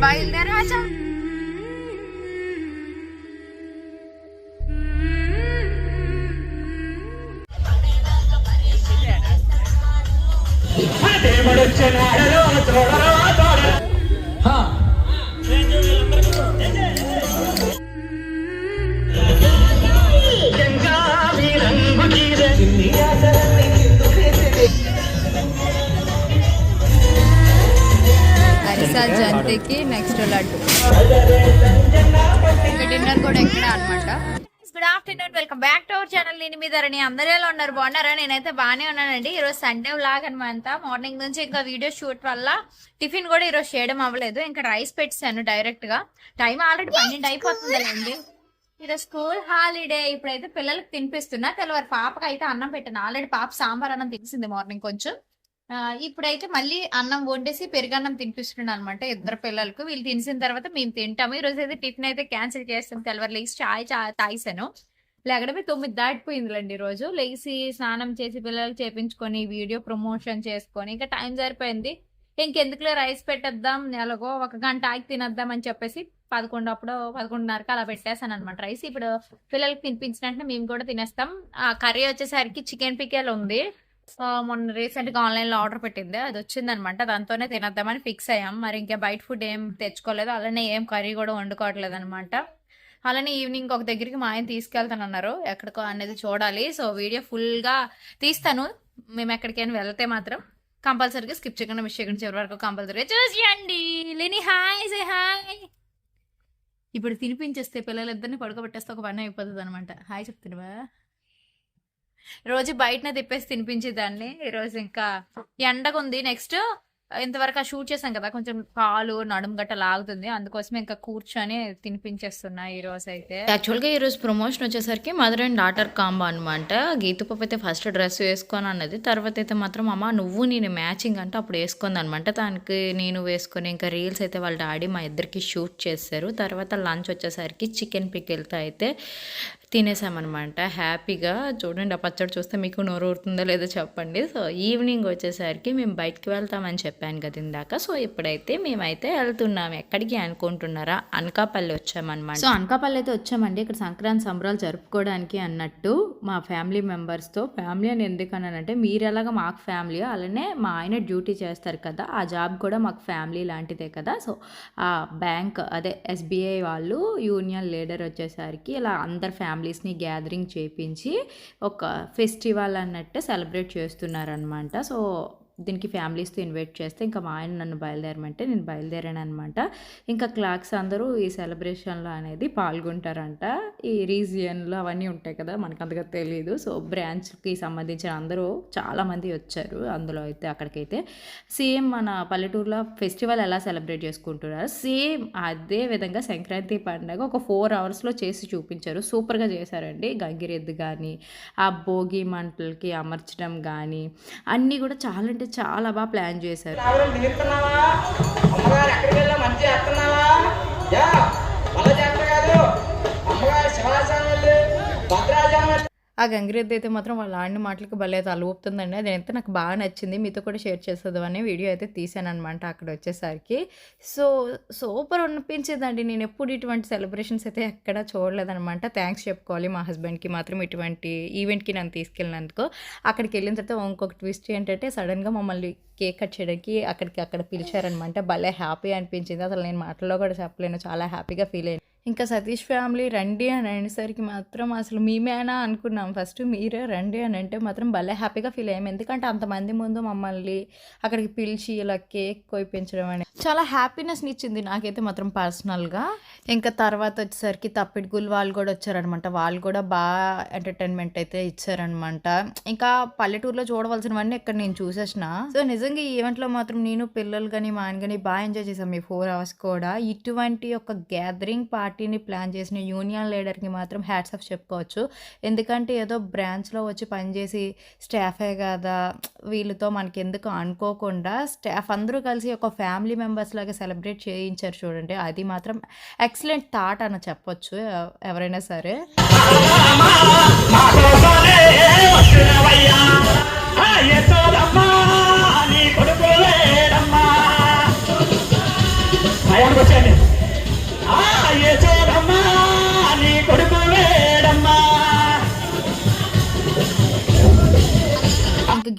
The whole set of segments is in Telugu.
బయలుదేరాచా హరిసా జంతికి నెక్స్ట్ లడ్డు. డిన్నర్ కూడా ఎక్కడ అనమాట good afternoon welcome back to our channel నేను మీ ధరణి అందరూ ఎలా ఉన్నారు? బాగున్నారా? నేనైతే బాగానే ఉన్నానండి. ఈరోజు సండే వ్లాగ్ అనమాట మార్నింగ్ నుంచి ఇంకా వీడియో షూట్ వల్ల టిఫిన్ కూడా ఈరోజు చేయడం అవ్వలేదు. ఇంకా రైస్ పెట్టాను డైరెక్ట్గా. టైం ఆల్రెడీ పన్నెండు అయిపోతుంది ఈరోజు స్కూల్ హాలిడే ఇప్పుడైతే పిల్లలకి తినిపిస్తున్నా. తెల్లవారు పాపకి అయితే అన్నం పెట్టాను. ఆల్రెడీ పాప సాంబార్ అన్నం తినిసింది మార్నింగ్ కొంచెం. ఇప్పుడైతే మళ్ళీ అన్నం వండేసి పెరుగన్నం తినిపిస్తున్నాను అనమాట ఇద్దరు పిల్లలకు. వీళ్ళు తినిసిన తర్వాత మేము తింటాము. ఈ రోజు అయితే టిఫిన్ అయితే క్యాన్సిల్ చేస్తాం. తెల్లవారు లేచి చాయ్ చా- తాగిసాను లేకపోతే తొమ్మిది దాటిపోయిందిలేండి ఈ రోజు. లేచి స్నానం చేసి పిల్లలు చేపించుకొని వీడియో ప్రమోషన్ చేసుకొని ఇంకా టైం సరిపోయింది. ఇంకెందుకులే రైస్ పెట్టేద్దాం నెలగో ఒక గంట ఆగి తినేద్దాం అని చెప్పేసి పదకొండు అప్పుడు పదకొండున్నరకు అలా పెట్టేసాను అనమాట రైస్. ఇప్పుడు పిల్లలకి తినిపించిన వెంటనే మేము కూడా తినేస్తాం. ఆ కర్రీ వచ్చేసరికి చికెన్ పికెల్ ఉంది. సో మొన్న రీసెంట్గా ఆన్లైన్లో ఆర్డర్ పెట్టింది. అది వచ్చింది అనమాట దాంతోనే తినద్దామని ఫిక్స్ అయ్యాం. మరి ఇంకా బయట ఫుడ్ ఏం తెచ్చుకోలేదు. అలానే ఏం కర్రీ కూడా వండుకోవట్లేదు అనమాట అలానే ఈవినింగ్ ఒక దగ్గరికి మా ఆయన తీసుకెళ్తానన్నారు. ఎక్కడికో అనేది చూడాలి. సో వీడియో ఫుల్గా తీస్తాను. మేము ఎక్కడికైనా వెళ్తే మాత్రం కంపల్సరీగా స్కిప్ చేయకుండా మిస్ చేయకుండా చివరి వరకు కంపల్సరీగా చూసేయండి. లేని హాయ్ సే హాయ్. ఇప్పుడు తినిపించేస్తే పిల్లలిద్దరిని పడుకోబెట్టేస్తే ఒక పని అయిపోతుంది అనమాట హాయ్ చెప్తున్నావా? రోజు బయటనే తిప్పేసి తినిపించేదాన్ని. ఈరోజు ఇంకా ఎండగా ఉంది. నెక్స్ట్ ఇంతవరకు ఆ షూట్ చేసాం కదా కొంచెం కాలు నడుము గట్ట లాగుతుంది. అందుకోసం ఇంకా కూర్చొని తినిపించేస్తున్నా ఈ రోజు అయితే. యాక్చువల్గా ఈ రోజు ప్రమోషన్ వచ్చేసరికి మదర్ అండ్ డాటర్ కాంబో అనమాట గీతపాప అయితే ఫస్ట్ డ్రెస్ వేసుకొని అన్నది. తర్వాత అయితే మాత్రం అమ్మ నువ్వు నేను మ్యాచింగ్ అంటే అప్పుడు వేసుకుంది అనమాట దానికి నేను వేసుకొని ఇంకా రీల్స్ అయితే వాళ్ళ డాడీ మా ఇద్దరికి షూట్ చేశారు. తర్వాత లంచ్ వచ్చేసరికి చికెన్ పికిల్తో అయితే తినేసామన్నమాట. హ్యాపీగా చూడండి ఆ పచ్చడి చూస్తే మీకు నోరు ఊరుతుందో లేదో చెప్పండి. సో ఈవినింగ్ వచ్చేసరికి మేము బయటకు వెళ్తామని చెప్పాను కదా ఇందాక. సో ఇప్పుడైతే మేమైతే వెళ్తున్నాం. ఎక్కడికి అనుకుంటున్నారా? అనకాపల్లి వచ్చామన్నమాట. సో అనకాపల్లి అయితే వచ్చామండి. ఇక్కడ సంక్రాంతి సంబరాలు జరుపుకోవడానికి అన్నట్టు మా ఫ్యామిలీ మెంబర్స్తో ఫ్యామిలీ అని ఎందుకన్నానంటే మీరు ఎలాగ మాకు ఫ్యామిలీ అలానే మా ఆయన డ్యూటీ చేస్తారు కదా ఆ జాబ్ కూడా మాకు ఫ్యామిలీ లాంటిదే కదా. సో ఆ బ్యాంక్ అదే ఎస్బీఐ వాళ్ళు యూనియన్ లీడర్ వచ్చేసరికి ఇలా అందరు ఫ్యామిలీస్ని గ్యాదరింగ్ చేపించి ఒక ఫెస్టివల్ అన్నట్టు సెలబ్రేట్ చేస్తున్నారనమాట సో దీనికి ఫ్యామిలీస్తో ఇన్వైట్ చేస్తే ఇంకా మా ఆయన నన్ను బయలుదేరమంటే నేను బయలుదేరాను అనమాట ఇంకా క్లాక్స్ అందరూ ఈ సెలబ్రేషన్లో అనేది పాల్గొంటారంట. ఈ రీజియన్లో అవన్నీ ఉంటాయి కదా మనకు అంతగా తెలియదు సో బ్రాంచ్కి సంబంధించిన అందరూ చాలామంది వచ్చారు అందులో అయితే అక్కడికైతే. సేమ్ మన పల్లెటూరులో ఫెస్టివల్ ఎలా సెలబ్రేట్ చేసుకుంటున్నారు సేమ్ అదే విధంగా సంక్రాంతి పండుగ ఒక ఫోర్ అవర్స్లో చేసి చూపించారు. సూపర్గా చేశారండి. గంగిరెద్దు కానీ ఆ భోగి మంటలకి అమర్చడం కానీ అన్నీ కూడా చాలా అంటే అయితే చాలా బాగా ప్లాన్ చేశారు. ఆ గంగిరెద్దు అయితే మాత్రం వాళ్ళ ఆడిన మాటలకు భలే తల ఊపుతుందండి. అది అయితే నాకు బాగా నచ్చింది. మీతో కూడా షేర్ చేసేదామని వీడియో అయితే తీసాను అనమాట అక్కడ వచ్చేసరికి. సో సూపర్ అనిపించేదండి. నేను ఎప్పుడు ఇటువంటి సెలబ్రేషన్స్ అయితే ఎక్కడా చూడలేదనమాట థ్యాంక్స్ చెప్పుకోవాలి మా హస్బెండ్కి మాత్రం ఇటువంటి ఈవెంట్కి నన్ను తీసుకెళ్ళినందుకు. అక్కడికి వెళ్ళిన తర్వాత ఇంకొక ట్విస్ట్ ఏంటంటే సడన్గా మమ్మల్ని కేక్ కట్ చేయడానికి అక్కడికి అక్కడ పిలిచారనమాట భలే హ్యాపీ అనిపించింది. అసలు నేను మాటల్లో కూడా చెప్పలేను. చాలా హ్యాపీగా ఫీల్ అయ్యాను. ఇంకా సతీష్ ఫ్యామిలీ రండి అని అనేసరికి మాత్రం అసలు మేమేనా అనుకున్నాం. ఫస్ట్ మీరే రండి అని అంటే మాత్రం భలే హ్యాపీగా ఫీల్ అయ్యాం. ఎందుకంటే అంతమంది ముందు మమ్మల్ని అక్కడికి పిలిచి ఇలా కేక్ కోయిపించడం అనేది చాలా హ్యాపీనెస్ని ఇచ్చింది నాకైతే మాత్రం పర్సనల్గా. ఇంకా తర్వాత వచ్చేసరికి తప్పిడి గుల్ వాళ్ళు కూడా వచ్చారనమాట. వాళ్ళు కూడా బాగా ఎంటర్టైన్మెంట్ అయితే ఇచ్చారనమాట. ఇంకా పల్లెటూరులో చూడవలసినవన్నీ ఇక్కడ నేను చూసేసిన. సో నిజంగా ఈ ఈవెంట్లో మాత్రం నేను పిల్లలు కానీ మా ఆయన కానీ బాగా ఎంజాయ్ చేసాం ఈ ఫోర్ అవర్స్ కూడా. ఇటువంటి ఒక గ్యాదరింగ్ పార్టీ పార్టీని ప్లాన్ చేసిన యూనియన్ లీడర్కి మాత్రం హ్యాట్స్ ఆఫ్ చెప్పుకోవచ్చు. ఎందుకంటే ఏదో బ్రాంచ్లో వచ్చి పనిచేసి స్టాఫే కదా వీళ్ళతో మనకి ఎందుకు అనుకోకుండా స్టాఫ్ అందరూ కలిసి ఒక ఫ్యామిలీ మెంబర్స్ లాగా సెలబ్రేట్ చేయించారు చూడండి. అది మాత్రం ఎక్సలెంట్ థాట్ అని చెప్పొచ్చు ఎవరైనా సరే. ఆయనకు వచ్చాను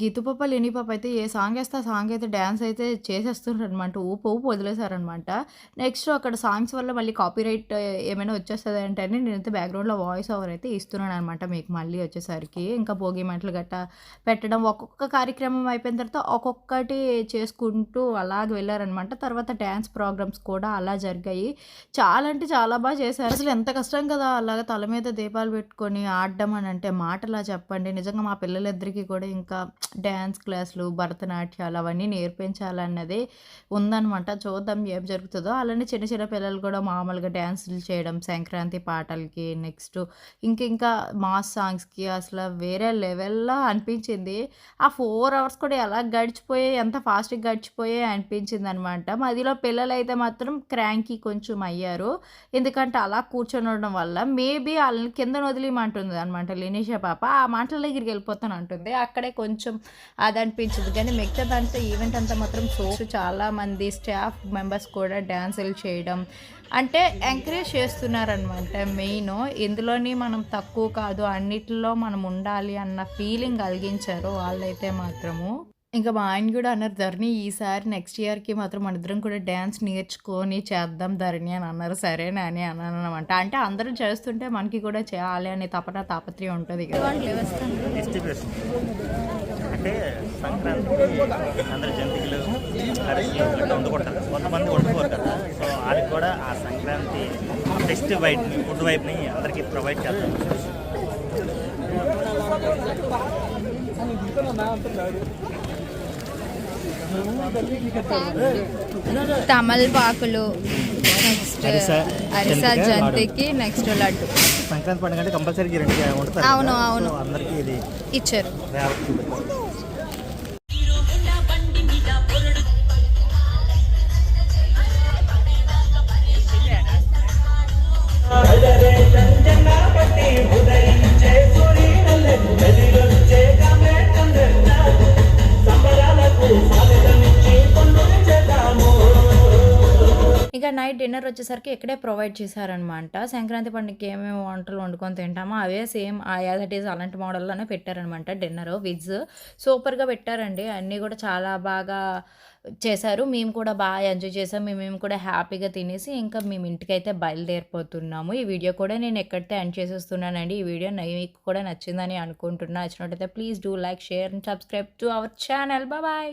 ఇంకా గీతు లేని అయితే ఏ సాంగ్ వేస్తే ఆ సాంగ్ అయితే డ్యాన్స్ అయితే చేసేస్తున్నారనమాట ఊపు ఊపు వదిలేశారనమాట. నెక్స్ట్ అక్కడ సాంగ్స్ వల్ల మళ్ళీ కాపీ రైట్ ఏమైనా వచ్చేస్తుంది అంటే నేనైతే బ్యాక్గ్రౌండ్లో వాయిస్ ఓవర్ అయితే ఇస్తున్నాను అనమాట మీకు మళ్ళీ వచ్చేసరికి. ఇంకా భోగి మంటలు గట్ట పెట్టడం ఒక్కొక్క కార్యక్రమం అయిపోయిన తర్వాత ఒక్కొక్కటి చేసుకుంటూ అలాగ వెళ్ళారనమాట. తర్వాత డ్యాన్స్ ప్రోగ్రామ్స్ కూడా అలా జరిగాయి. చాలా అంటే చాలా బాగా చేశారు. అసలు ఎంత కష్టం కదా అలాగ తల మీద దీపాలు పెట్టుకొని ఆడడం అని అంటే మాటలా చెప్పండి. నిజంగా మా పిల్లలిద్దరికీ కూడా ఇంకా డ్యాన్స్ క్లాసులు భరతనాట్యాలు అవన్నీ నేర్పించాలన్నది ఉందనమాట చూద్దాం ఏం జరుగుతుందో. అలానే చిన్న చిన్న పిల్లలు కూడా మామూలుగా డ్యాన్సులు చేయడం సంక్రాంతి పాటలకి నెక్స్ట్ ఇంక ఇంకా మాస్ సాంగ్స్కి అసలు వేరే లెవెల్లో అనిపించింది. ఆ ఫోర్ అవర్స్ కూడా ఎలా గడిచిపోయాయి ఎంత ఫాస్ట్గా గడిచిపోయాయి అనిపించింది అనమాట మధ్యలో పిల్లలు అయితే మాత్రం క్రాంకీ కొంచెం అయ్యారు. ఎందుకంటే అలా కూర్చొని ఉండడం వల్ల మేబీ వాళ్ళని కింద వదిలేయమంటుంది అనమాట లినీషా పాప ఆ మాటల దగ్గరికి వెళ్ళిపోతాను అంటుంది అక్కడే కొంచెం అది అనిపించింది కానీ మిగతా దాంట్లో ఈవెంట్ అంతా మాత్రం సో చాలా మంది స్టాఫ్ మెంబర్స్ కూడా డ్యాన్సులు చేయడం. అంటే ఎంకరేజ్ చేస్తున్నారనమాట మెయిన్ ఇందులోని మనం తక్కువ కాదు అన్నిటిలో మనం ఉండాలి అన్న ఫీలింగ్ కలిగించారు వాళ్ళైతే మాత్రము. ఇంకా మా ఆయన కూడా అన్నారు ధరణి ఈసారి నెక్స్ట్ ఇయర్కి మాత్రం మన ఇద్దరం కూడా డ్యాన్స్ నేర్చుకొని చేద్దాం ధరణి అని అన్నారు. సరేనా అని అన్నాను అనమాట అంటే అందరం చేస్తుంటే మనకి కూడా చేయాలి అనే తపన తాపత్రయం ఉంటుంది కదా. అంటే సంక్రాంతికి అందరు జంతికలు అరిసెలు ఇట్లా వండుకుంటారు. కొంతమంది వండుకోరు కదా. సో వాళ్ళకి కూడా ఆ సంక్రాంతి టెస్ట్ వైట్ ఫుడ్ వైపుని అందరికీ ప్రొవైడ్ చేస్తాం తమలపాకులు నెక్స్ట్ అరిసె, అరిసా జంతిక, నెక్స్ట్ లడ్డు. సంక్రాంతి పండుగ అంటే కంపల్సరీ అవును. అవును. అందరికీ ఇది ఇచ్చారు. నైట్ డిన్నర్ వచ్చేసరికి ఇక్కడే ప్రొవైడ్ చేశారనమాట. సంక్రాంతి పండుగకి ఏమేమి వంటలు వండుకొని తింటామో అవే సేమ్ ఆ యాజ్ ఇట్ ఈస్ అలాంటి మోడల్లోనే పెట్టారనమాట డిన్నర్ విజ్ సూపర్గా పెట్టారండి. అన్నీ కూడా చాలా బాగా చేశారు. మేము కూడా బాగా ఎంజాయ్ చేసాం మేము మేము కూడా హ్యాపీగా తినేసి ఇంకా మేము ఇంటికైతే బయలుదేరిపోతున్నాము. ఈ వీడియో కూడా నేను ఎక్కడితే ఎండ్ చేసేస్తున్నానండి. ఈ వీడియో మీకు కూడా నచ్చిందని అనుకుంటున్నా. నచ్చినట్టయితే please do like share and subscribe to our channel. Bye.